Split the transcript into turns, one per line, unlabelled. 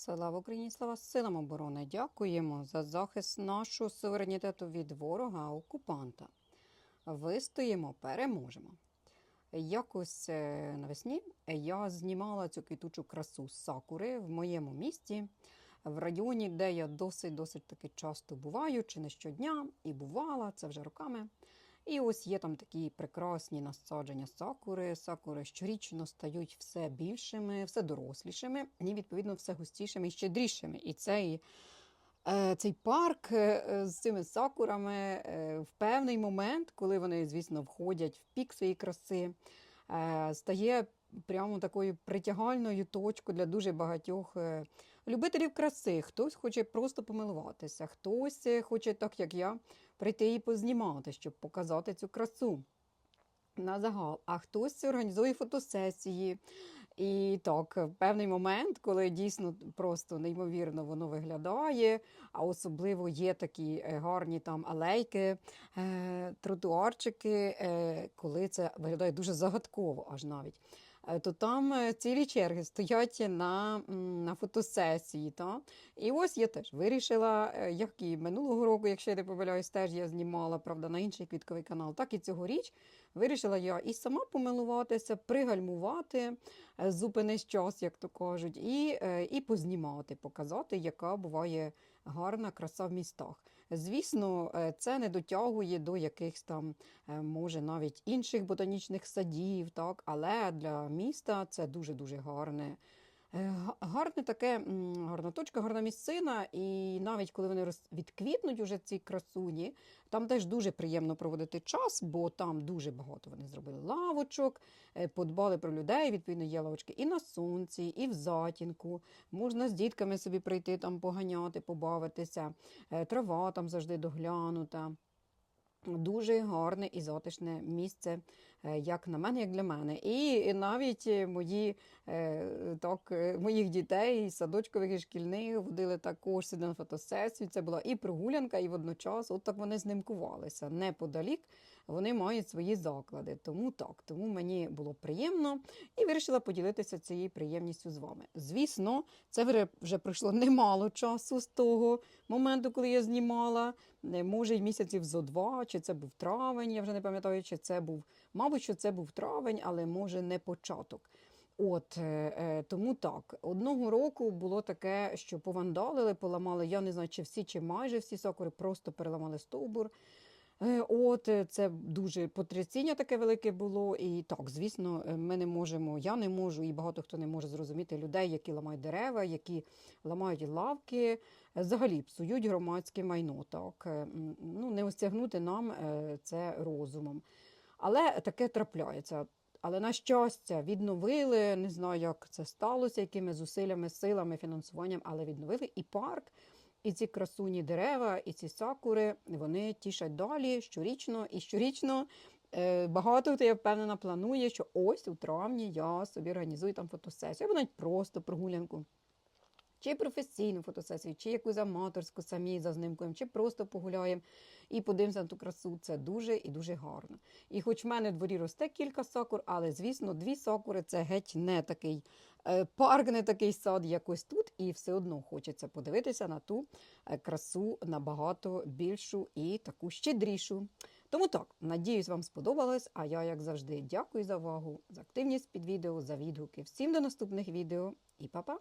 Слава Україні, слава силам оборони! Дякуємо за захист нашого суверенітету від ворога окупанта. Вистоїмо, переможемо. Якось е, навесні я знімала цю квітучу красу сакури в моєму місті, в районі, де я досить досить таки часто буваю, чи не щодня, і бувала це вже роками. І ось є там такі прекрасні насадження сакури. Сакури щорічно стають все більшими, все дорослішими, і відповідно все густішими і щедрішими. І цей, е, цей парк е, з цими сакурами е, в певний момент, коли вони, звісно, входять в пік своєї краси, стає прямо такою притягальною точкою для дуже багатьох любителів краси. Хтось хоче просто помилуватися, хтось хоче, так як я, прийти і познімати, щоб показати цю красу на загал. А хтось організує фотосесії. І так, в певний момент, коли дійсно просто неймовірно воно виглядає, а особливо є такі е, гарні там алейки, е, тротуарчики, е, коли це виглядає дуже загадково, аж навіть. Е, То там е, цілі черги стоять на, на фотосесії. Та? І ось я теж вирішила, е, як і минулого року, якщо я не помиляюсь, теж я знімала правда, на інший квітковий канал, так і цьогоріч вирішила я і сама помилуватися, пригальмувати, зупинись час, як то кажуть, і, і познімати, показати, яка буває гарна краса в містах. Звісно, е, це не дотягує до якихось там, е, може, навіть інших ботанічних садів, так? але для міста це дуже-дуже гарне. Е, га- Гарне таке, гарна точка, гарна місцина, і навіть коли вони відквітнуть уже ці красуні, там теж дуже приємно проводити час, бо там дуже багато вони зробили лавочок, е, подбали про людей. Відповідно, є лавочки і на сонці, і в затінку. Можна з дітками собі прийти там поганяти, побавитися. Е, Трава там завжди доглянута. Дуже гарне і затишне місце, е, як на мене, як для мене. І навіть е, мої е, так, моїх дітей, садочкових і шкільних, водили також сюди на фотосесію. Це була і прогулянка, і водночас от так вони знимкувалися. Неподалік вони мають свої заклади. Тому так, тому мені було приємно і вирішила поділитися цією приємністю з вами. Звісно, це вже- вже пройшло немало часу з того моменту, коли я знімала. Може, й місяців зо два, чи це був травень, я вже не пам'ятаю, чи це був, мабуть, що це був травень, але може не початок. От е, е, тому так, одного року було таке, що повандалили, поламали. Я не знаю, чи всі, чи майже всі сокори просто переламали стовбур. Е, От е, це дуже потрясіння таке велике було. І так, звісно, е, ми не можемо, я не можу, і багато хто не може зрозуміти людей, які ламають дерева, які ламають лавки, взагалі псують громадське майно. Так ну не осягнути нам це розумом. Але таке трапляється. Але на щастя, відновили, не знаю, як це сталося, якими зусиллями, силами, фінансуванням, але відновили і парк, і ці красуні дерева, і ці сакури, вони тішать далі щорічно. І щорічно е, багато хто, я впевнена, планує, що ось у травні я собі організую там фотосесію, або навіть просто прогулянку. Чи професійну фотосесію, чи якусь аматорську самі зазнимкуємо, чи просто погуляємо і подивимося на ту красу. Це дуже і дуже гарно. І хоч в мене в дворі росте кілька сакур, але звісно, дві сакури це геть не такий е, парк, не такий сад, як ось тут, і все одно хочеться подивитися на ту е, красу набагато більшу і таку щедрішу. Тому так, надіюсь, вам сподобалось. А я, як завжди, дякую за увагу, за активність під відео, за відгуки. Всім до наступних відео і па-па!